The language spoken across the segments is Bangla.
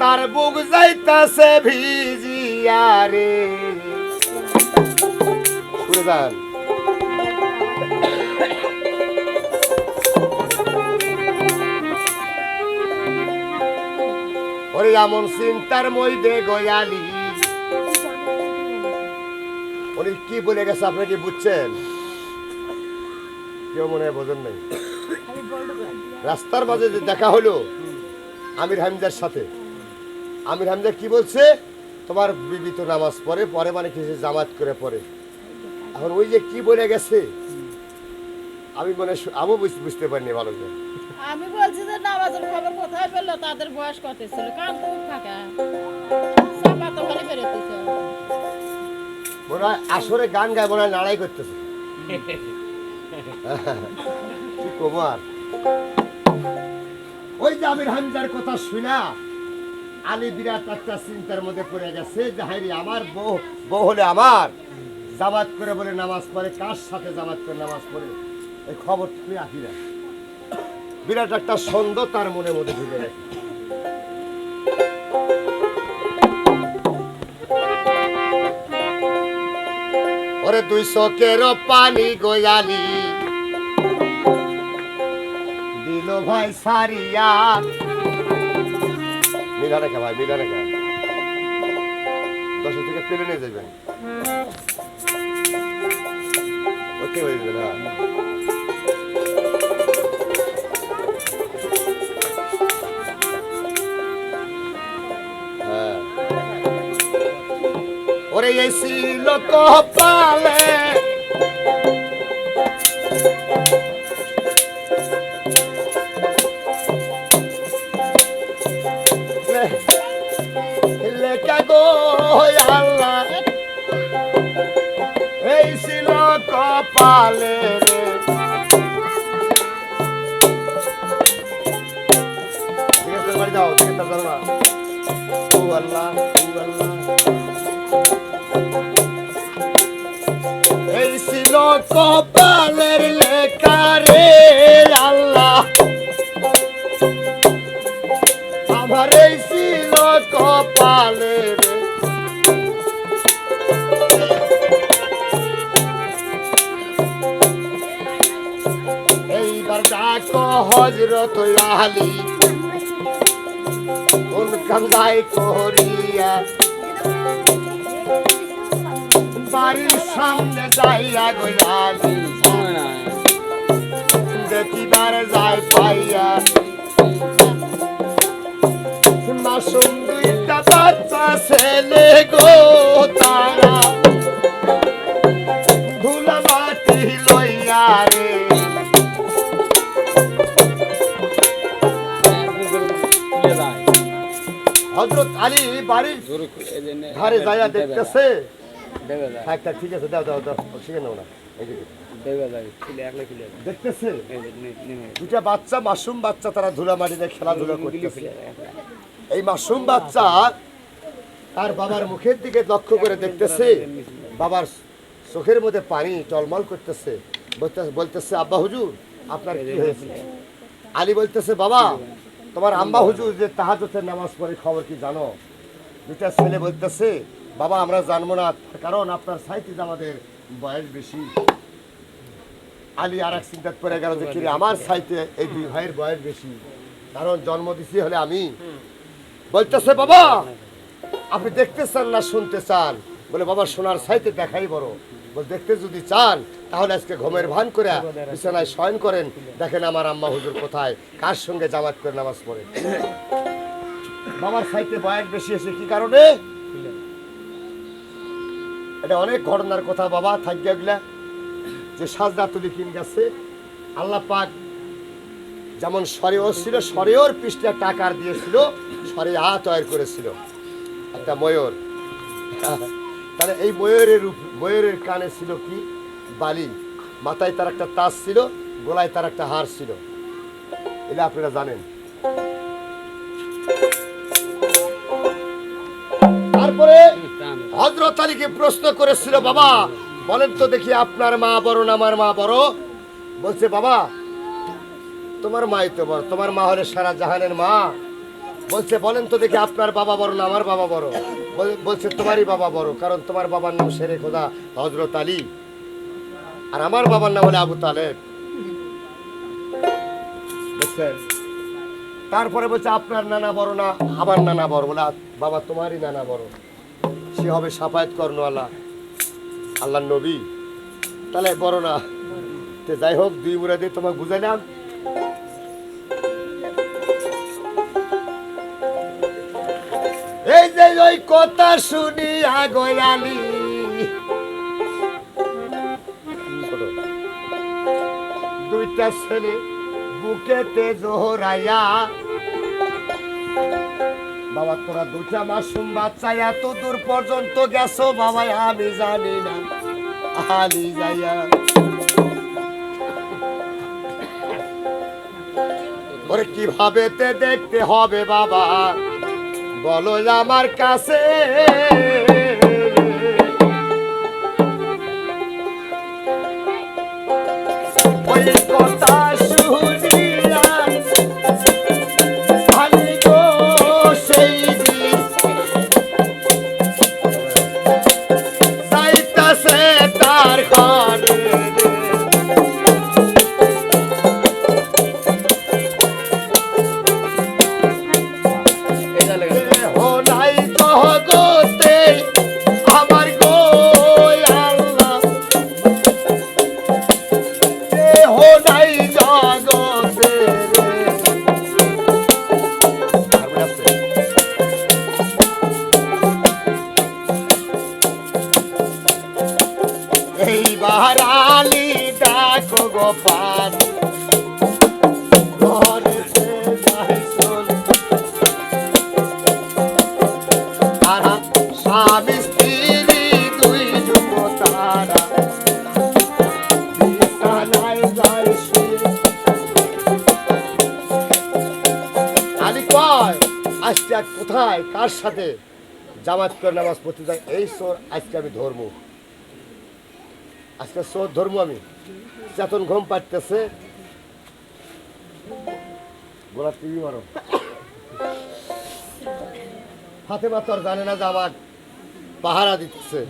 তার বুক যাইতাছে ভিজিয়া রে। ঘুরে যান। ওরে এমন চিন্তার মধ্যে গয়ালি। উনি কি বলে গেছে আপনি কি বুঝছেন? কেউ মনে হয় বোঝেন নাই। রাস্তার মাঝে যে দেখা হলো, আমির হামজার সাথে। আমির হামজা কি বলছে? তোমার বিবি তো নামাজ পড়ে পরে মানে কিছু জামাত করে পড়ে। এখন ওই যে কি বলে গেছে? আমি মনে আমিও বুঝতে পারিনি ভালো করে। আমি বলছি যে নামাজের খবর কোথায় পেল? তাদের বয়স কত? ছিল কান তো ফাঁকা চাপা তো খালি বেরোতেছে মনে হয় আসরে গান গায় মনে হয় লড়াই করতেছে। কি কুমার? ওই যে আমির হামজার কথা শুনা। আলী বিরাট একটা চিন্তার মধ্যে পড়ে গেছে যে হাইরি আমার বউ বউ হলে আমার? জামাত করে বলে, নামাজ পড়ে, কার সাথে জামাত করে নামাজ পড়ে? এই খবর তুমি আসি না বিরাট একটা সন্দেহ তার মনের মধ্যে ঢুকে গেছে ওরে দুই চোখের পানি গোয়ালি। দিল ভাই সারিয়া মিলা রেখা ভাই মিলা রেখা। দশ থেকে পেলে নিয়ে যাবেন ওকে হয়ে যাবে না হ্যাঁ। ওরে এই ছিল কপালে কপালে রে। যাও না ও আল্লাহ ও আল্লাহ। এই ছিল কপালের লেখা রে আল্লাহ। আমার এই ছিল কপালের হজরত আলী কোন কাঙ্গাই করিয়া বাড়ির সামনে যাইয়া গয়ালি দেখিবার যায় পাইয়া। মাসুম দুইটা বাচ্চা ছেলে গো। হজরত আলী বাড়ির ধারে যাইয়া দেখতেছে। থাক থাক ঠিক আছে দাও দাও দাও শিখে নাও না দেখতেছে? দুটা বাচ্চা মাসুম বাচ্চা তারা খেলাধুলা করতেছে। এই মাসুম বাচ্চা তার বাবার মুখের দিকে লক্ষ্য করে দেখতেছে। বাবার চোখের মধ্যে পানি টলমল করতেছে। বলতে- বলতেছে আব্বা হুজুর আপনার কি হয়েছে? আলী বলতেছে বাবা তোমার আম্মা হুজুর যে তাহাজতের নামাজ পড়ে, খবর কি জানো? দুটা ছেলে বলতেছে, বাবা, আমরা জানব না, কারণ আপনার সাইতে আমাদের বয়স বেশি। আলী আর এক চিন্তা করে গেল যে, কিরে, আমার সাইতে এই দুই ভাইয়ের বয়স বেশি, কারণ জন্ম দিছি হলে আমি। বলতেছে, বাবা, আপনি দেখতে চান না, শুনতে চান? বলে, বাবা, সোনার সাইতে দেখাই বড়। দেখতে যদি চান, তাহলে আজকে ঘুমের ভান করে বিছানায় শয়ন করেন। দেখেন আমার আম্মা হুজুর কোথায়, কার সঙ্গে জামাত করে নামাজ পড়ে। বাবার সাইতে বয়স বেশি এসে কি কারণে? এটা অনেক ঘটনার কথা, বাবা গেলা। যে সাজদা তুলি কিন গেছে, আল্লাহ পাক যেমন সরেও ছিল সরেওর পৃষ্ঠে টাকার দিয়েছিল, সরে হা তৈরি করেছিল। একটা ময়ূর। তাহলে এই ময়ূরের রূপ- ময়ূরের কানে ছিল কি? বালি। মাথায় তার একটা তাস ছিল, গলায় তার একটা হার ছিল। এটা আপনারা জানেন। তারপরে হজরত আলীকে প্রশ্ন করেছিল, বাবা, বলেন তো দেখি আপনার মা বড় না আমার মা বড়? বলছে, বাবা, তোমার মাই তো বড়, তোমার মা হলে সারা জাহানের মা। বলছে, বলেন তো দেখি আপনার বাবা বড় না আমার বাবা বড়? বলছে, তোমারই বাবা বড়, কারণ তোমার বাবার নাম শেরে খোদা হজরত আলী। আর আমার বাবার নাম হলো আবু তালেব। তারপরে বলছে, আপনার নানা বড় না আমার নানা বড়? বলে, "আ- বাবা, তোমারই নানা বড়। সে হবে সাফায়াত কর্ণওয়ালা আল্লাহ নবী। তাহলে বড় না। যাই হোক, দুই মুড়া দিয়ে তোমাকে বুঝাইলাম। যে ওই কথা শুনি দুইটা ছেলে বুকেতে জোহরাইয়া বাবা, তোরা দুটা মাসুম বাচ্চা, এত দূর পর্যন্ত গেছো? বাবা, আমি জানি না আলি যাইয়া। কীভাবে তে দেখতে হবে বাবা? বলো আমার কাছে। ওই আজকে আর কোথায়? কার সাথে? জামাত করে নামাজ পড়তে যায়, এই সোর আজকে আমি ধর্ম আজকে সোর ধর্ম আমি? চেতন ঘুম পাড়তেছে। গোলাপ টিভি মারো। ফাতেমা তো আর জানে না যে আমার পাহারা দিতেছে।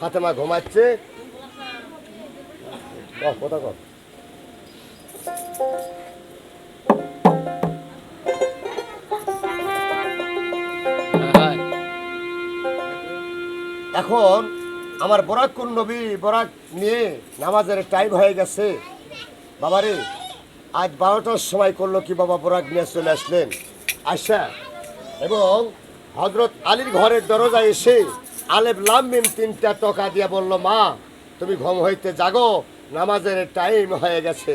ফাতেমা ঘুমাচ্ছে। কথা কর এখন আমার বরাক কোন নবী, বরাক নিয়ে নামাজের টাইম হয়ে গেছে। বাবারে, আজ বারোটার সময় করল কি বাবা বরাক নিয়ে চলে আসলেন? আশা এবং হজরত আলীর ঘরের দরজায় এসে আলেব লামিম তিনটা টকা দিয়ে বলল, মা, তুমি ঘম হইতে জাগো, নামাজের টাইম হয়ে গেছে।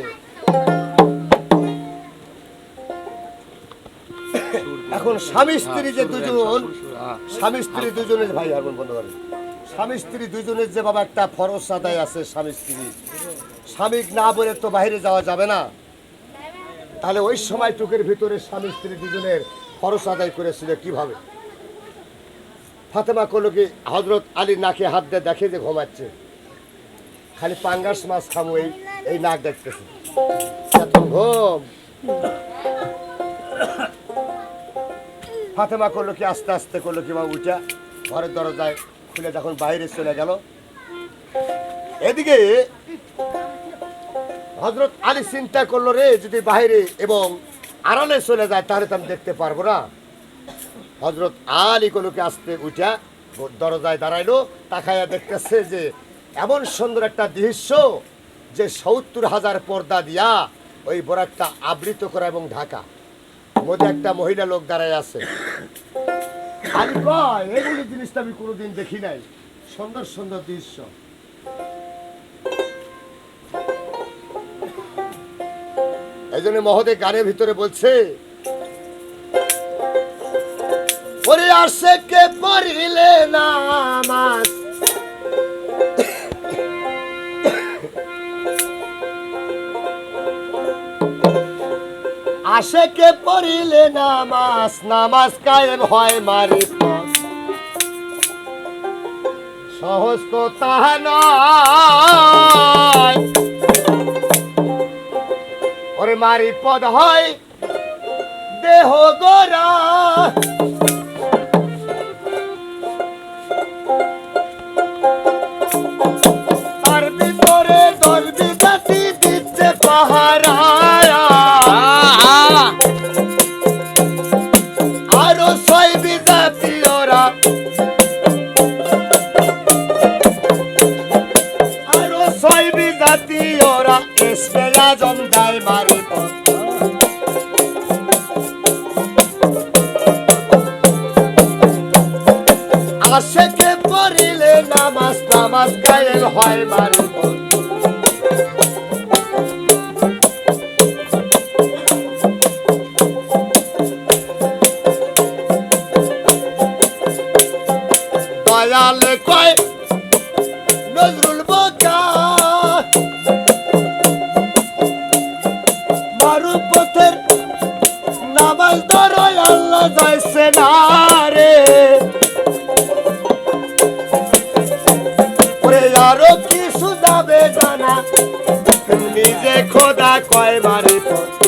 এখন স্বামী স্ত্রী যে দুজন, স্বামী স্ত্রী দুজনের ভাই হারমোন বন্ধ করেন স্বামী স্ত্রী দুজনের যে বাবা একটা ফরজ আদায় আছে স্বামী স্ত্রী। স্বামী না বলে তো বাইরে যাওয়া যাবে না। তাহলে ওই সময় টুকের ভিতরে স্বামী স্ত্রী দুজনের খরচ আদায় করেছিল কীভাবে? ফাতেমা করল কি হজরত আলী নাকে হাত দিয়ে দেখে যে ঘুমাচ্ছে। খালি পাঙ্গাস মাছ খামো, এই এই নাক দেখতেছে। এত ঘুম। ফাতেমা করল কি, আস্তে আস্তে করল কি, বাবু উঠা, ঘরের দরজায় খুলে যখন বাইরে চলে গেল। এদিকে হজরত আলী চিন্তা করল, রে, যদি বাইরে এবং আড়ালে চলে যায়, তাহলে তো আমি দেখতে পারব না। হজরত আলী কোলোকে আসতে উঠা দরজায় দাঁড়াইলো, তাকাইয়া দেখতেছে যে, এমন সুন্দর একটা দৃশ্য যে সত্তর হাজার পর্দা দিয়া ওই বরাকটা আবৃত করা এবং ঢাকা। মধ্যে একটা মহিলা লোক দাঁড়ায় আছে। আলী কয়, এগুলি জিনিসটা আমি কোনোদিন দেখি নাই। সুন্দর সুন্দর দৃশ্য। মহোদয় গানের ভিতরে বলছে ওরে আসে কে পড়িলে নামাজ? আসে আশেকে পড়িলে নামাজ? নামাজ কায়েম হয় মারি সহজ তো তাহা নয়। ওরে মারি পদ হয় দেহ গোরা আর ভিতরে দলবি জাতি দিচ্ছে পাহারা গাছ কায়েম হয় বাড়ি দয়াল কয়, নজরুল বোকা মারু পথের নামাজ দরায় আল্লাহ যাইছে না রে। ওরে আরও কি সুদাবে জানা তুমি যে খোদা কয়বারে পথ